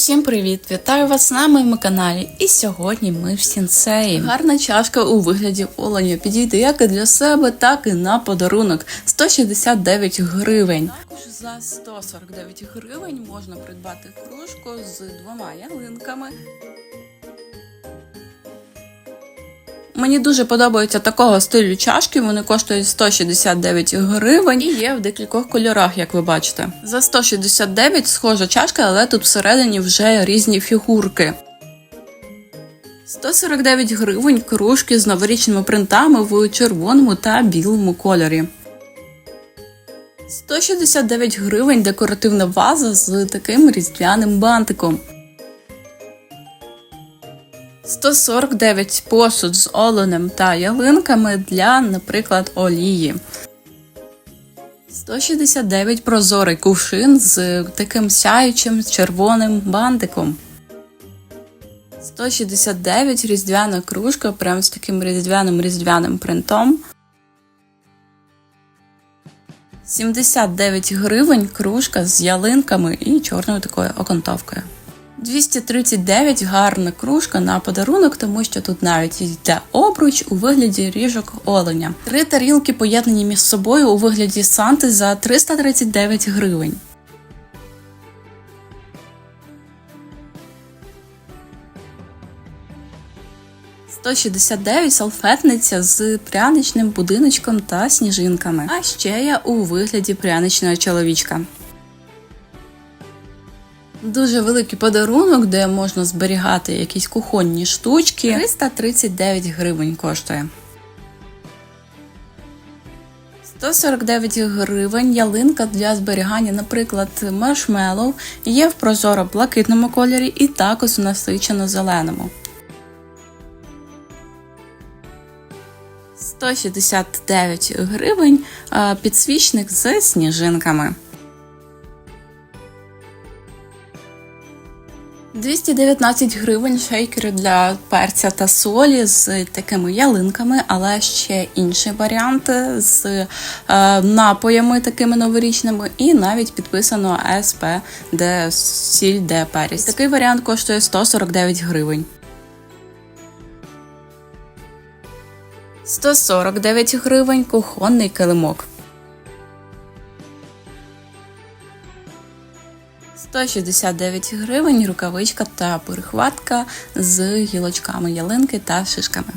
Усім привіт! Вітаю вас на моєму каналі. І сьогодні ми в сінцеї. Гарна чашка у вигляді оленя підійде як і для себе, так і на подарунок. 169 гривень. Також за 149 гривень можна придбати кружку з двома ялинками. Мені дуже подобаються такого стилю чашки. Вони коштують 169 гривень і є в декількох кольорах, як ви бачите. За 169 схожа чашка, але тут всередині вже різні фігурки. 149 гривень кружки з новорічними принтами в червоному та білому кольорі. 169 гривень декоративна ваза з таким різдвяним бантиком. 149 посуд з оленем та ялинками для, наприклад, олії. 169 прозорий кувшин з таким сяючим червоним бантиком. 169 різдвяна кружка прям з таким різдвяним різдвяним принтом. 79 гривень кружка з ялинками і чорною такою окантовкою. 239 гарна кружка на подарунок, тому що тут навіть йде обруч у вигляді ріжок оленя. Три тарілки поєднані між собою у вигляді санти за 339 гривень. «169 салфетниця з пряничним будиночком та сніжинками. А ще я у вигляді пряничного чоловічка. Дуже великий подарунок, де можна зберігати якісь кухонні штучки. 339 гривень коштує. 149 гривень ялинка для зберігання, наприклад, маршмеллоу є в прозоро блакитному кольорі і також у насичено зеленому. 169 гривень підсвічник з сніжинками. 219 гривень шейкери для перця та солі з такими ялинками, але ще інші варіанти з е, напоями такими новорічними, і навіть підписано СП, де сіль, де перець. Такий варіант коштує 149 гривень. 149 гривень кухонний килимок. 169 гривень рукавичка та перехватка з гілочками ялинки та шишками.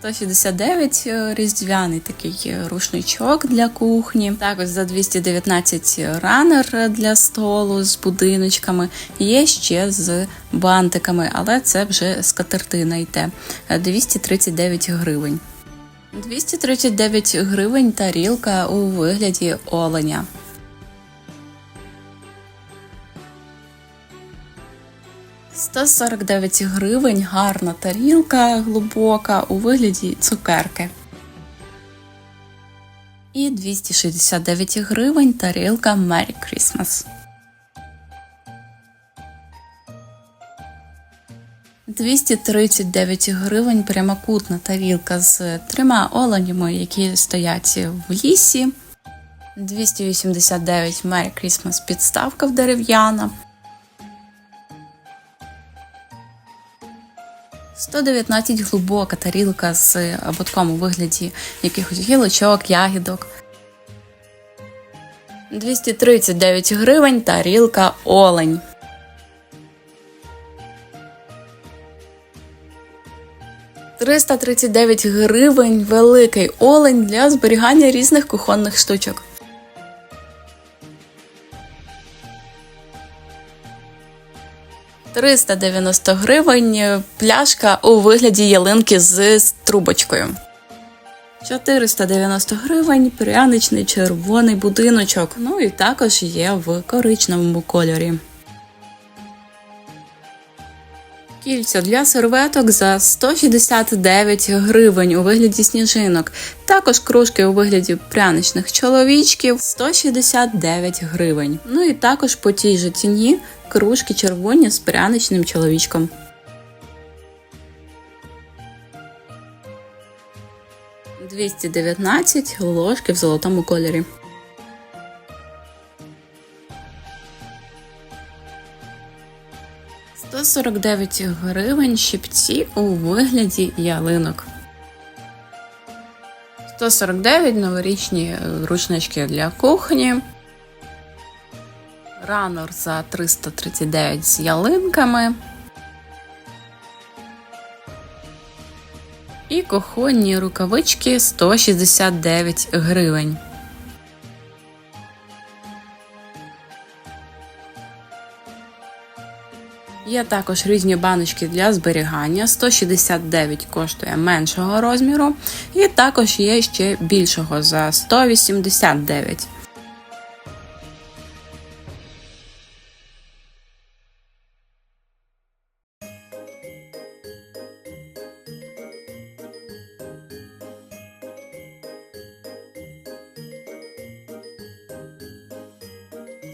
169 різдвяний такий рушничок для кухні. Також за 219 ранер для столу з будиночками. Є ще з бантиками, але це вже скатертина йде. 239 гривень. 239 гривень тарілка у вигляді оленя. 149 гривень, гарна тарілка глибока у вигляді цукерки. І 269 гривень тарілка Merry Christmas. 239 гривень прямокутна тарілка з трьома оленями, які стоять в лісі. 289 Merry Christmas підставка в дерев'яна. 119 глибока тарілка з ободком у вигляді якихось гілочок, ягідок. 239 гривень тарілка олень. Триста тридцять дев'ять гривень великий олень для зберігання різних кухонних штучок. 390 гривень пляшка у вигляді ялинки з трубочкою. 490 гривень пряничний червоний будиночок. Ну і також є в коричневому кольорі. Кільця для серветок за 169 гривень у вигляді сніжинок. Також кружки у вигляді пряничних чоловічків 169 гривень. Ну і також по тій же ціні кружки червоні з пряничним чоловічком. Двісті дев'ятнадцять ложки в золотому кольорі. 149 гривень щипці у вигляді ялинок. 149 новорічні рушнички для кухні. Ранор за 339 з ялинками. І кухонні рукавички 169 гривень. Є також різні баночки для зберігання. 169 коштує меншого розміру, і також є ще більшого за 189.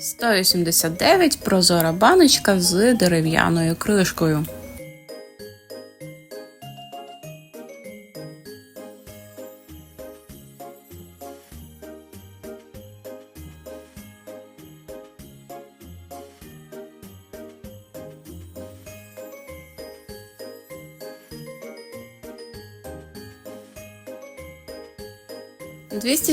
Сто вісімдесят дев'ять прозора баночка з дерев'яною кришкою.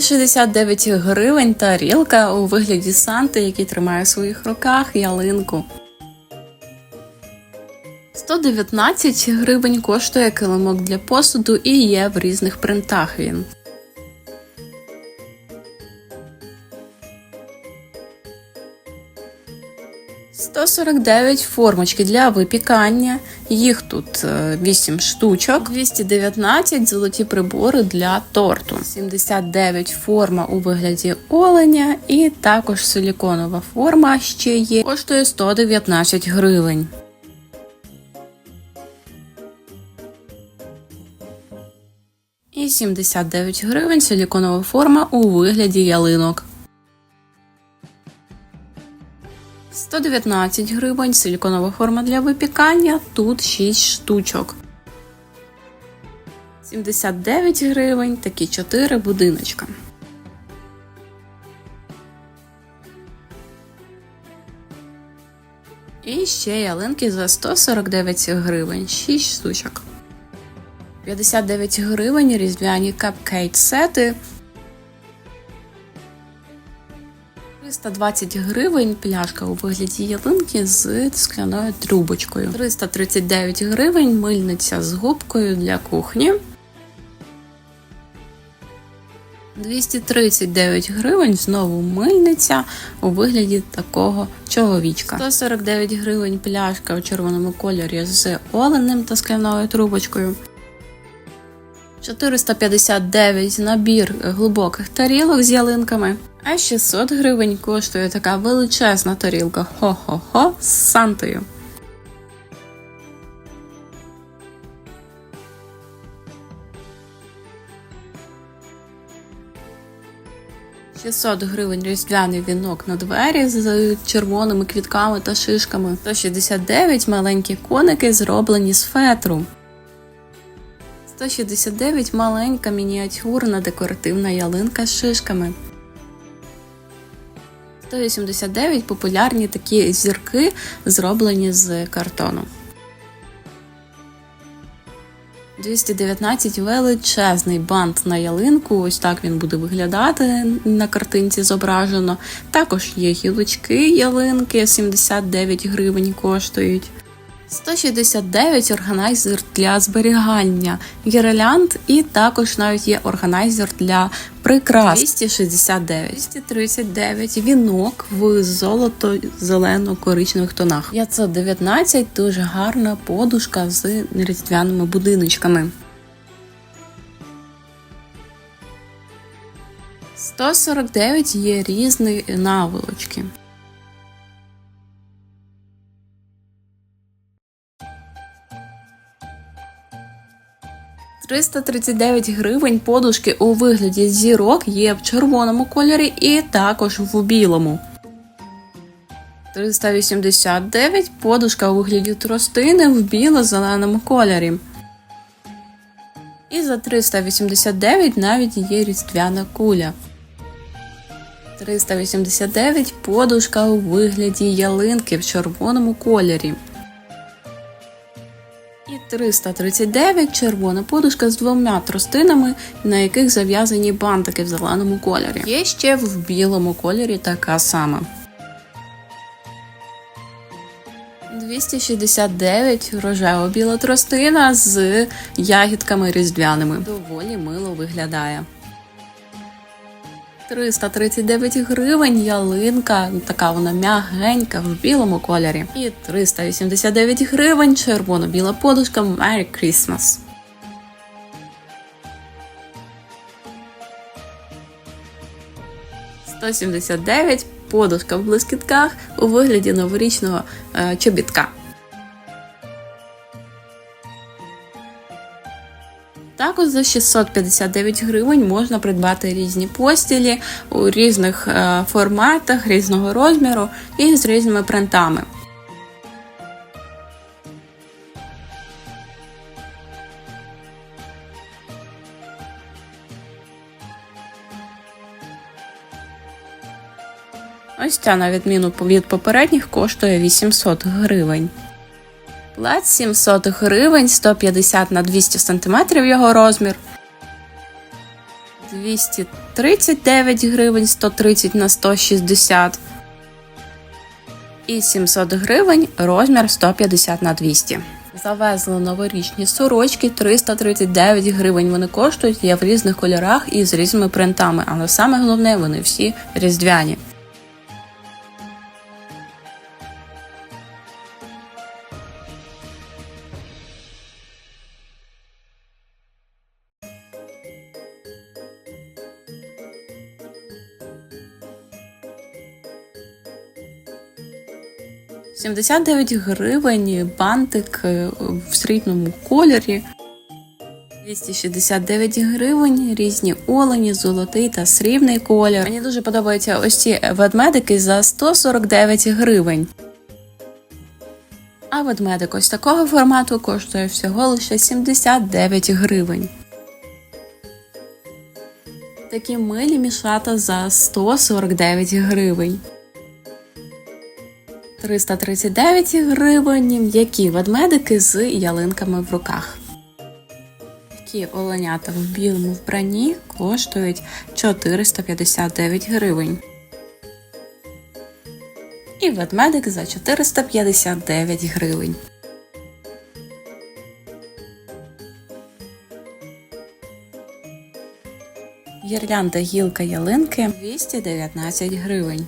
Двісті шістдесят дев'ять гривень тарілка у вигляді Санти, який тримає в своїх руках ялинку. 119 гривень коштує килимок для посуду і є в різних принтах він. Сто сорок дев'ять формочки для випікання. Їх тут е, 8 штучок. 219 золоті прибори для торту. 79 форма у вигляді оленя, і також силіконова форма ще є. Коштує 119 гривень. І 79 гривень силіконова форма у вигляді ялинок. 119 гривень силіконова форма для випікання. Тут 6 штучок. 79 гривень такі 4 будиночка. І ще ялинки за 149 гривень, 6 штучок. 59 гривень різдвяні капкейт 320 гривень пляшка у вигляді ялинки з скляною трубочкою. 339 гривень мильниця з губкою для кухні. 239 гривень знову мильниця у вигляді такого чоловічка. 149 гривень пляшка у червоному кольорі з оленем та скляною трубочкою. 459 набір глибоких тарілок з ялинками. А 600 гривень коштує така величезна тарілка хо-хо-хо з Сантою. Шістсот гривень різдвяний вінок на двері з червоними квітками та шишками. 169 маленькі коники зроблені з фетру. 169 маленька мініатюрна декоративна ялинка з шишками. 189 популярні такі зірки, зроблені з картону. 219 величезний бант на ялинку. Ось так він буде виглядати на картинці зображено. Також є гілочки ялинки, 79 гривень коштують. 169 органайзер для зберігання гірлянд, і також навіть є органайзер для прикрас. 269. 239 вінок в золото-зелено-коричневих тонах. 519 дуже гарна подушка з різдвяними будиночками. 149 є різні наволочки. 339 гривень подушки у вигляді зірок є в червоному кольорі і також в білому. 389 подушка у вигляді тростини в біло-зеленому кольорі. І за 389 навіть є різдвяна куля. 389 подушка у вигляді ялинки в червоному кольорі. 339 червона подушка з двома тростинами, на яких зав'язані бантики в зеленому кольорі. Є ще в білому кольорі така сама. 269 рожево-біла тростина з ягідками різдвяними. Доволі мило виглядає. 339 гривень ялинка, така вона м'ягенька в білому кольорі. І 389 гривень червоно-біла подушка Merry Christmas. «179» подушка в блискітках у вигляді новорічного е, чобітка. Також за 659 гривень можна придбати різні постілі у різних е, форматах, різного розміру і з різними принтами. Ось ця, на відміну від попередніх, коштує 800 гривень. Плед 700 гривень, 150 на 200 см його розмір. 239 гривень, 130 на 160 і 700 гривень розмір 150 на 200. Завезли новорічні сорочки 339 гривень. Вони коштують є в різних кольорах і з різними принтами, але саме головне вони всі різдвяні. – 79 гривень бантик е, в срібному кольорі. 269 гривень, різні олені, золотий та срібний колір. Мені дуже подобаються ось ці ведмедики за 149 гривень. А ведмедик ось такого формату коштує всього лише 79 гривень. Такі милі мішата за 149 гривень. 339 гривень, м'які ведмедики з ялинками в руках. Такі оленята в білому вбранні коштують 459 гривень. І ведмедик за 459 гривень. Гірлянда гілка ялинки 219 гривень.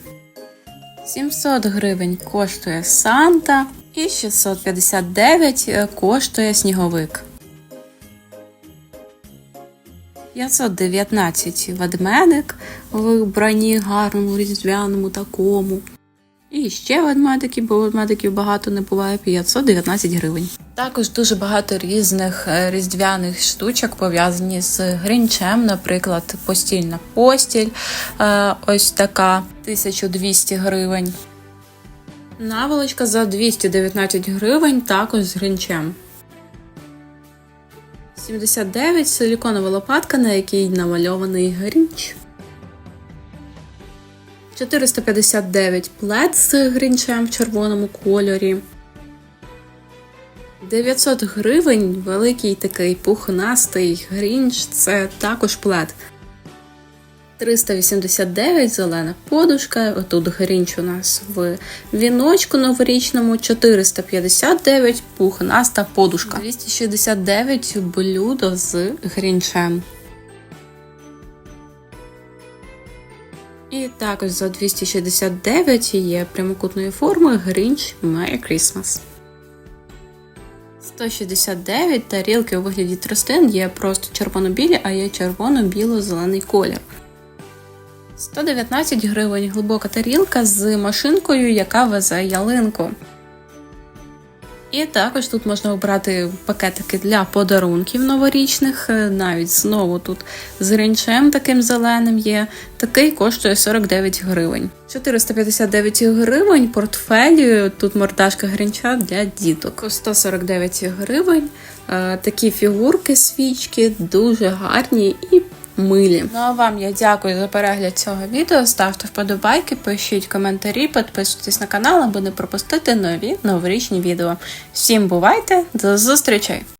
700 гривень коштує Санта і 659 коштує сніговик. 519 ведмедик в вбранні гарному різдвяному такому. І ще ведмедики, бо ведмедиків багато не буває 519 гривень. Також дуже багато різних е, різдвяних штучок пов'язані з грінчем, наприклад, постільна постіль, е, ось така 1200 гривень. Наволочка за 219 гривень, також з грінчем. 79 силіконова лопатка, на якій намальований грінч. 459 плед з грінчем в червоному кольорі. 900 гривень великий такий пухнастий грінч це також плед. 389 зелена подушка. Отут грінч у нас в віночку новорічному. 459 пухнаста подушка. 269 блюдо з грінчем. І також за 269 є прямокутної форми Грінч Merry Christmas. 169 тарілки у вигляді тростин є просто червоно-білі, а є червоно-біло-зелений колір. 119 гривень глибока тарілка з машинкою, яка везе ялинку. І також тут можна обрати пакетики для подарунків новорічних. Е, навіть знову тут з грінчем таким зеленим є. Такий коштує 49 гривень. 459 гривень портфелі. Тут мордашка грінча для діток. 149 гривень. Е, такі фігурки свічки дуже гарні і милі. Ну а вам я дякую за перегляд цього відео. Ставте вподобайки, пишіть коментарі, підписуйтесь на канал, аби не пропустити нові новорічні відео. Всім бувайте, до зустрічей!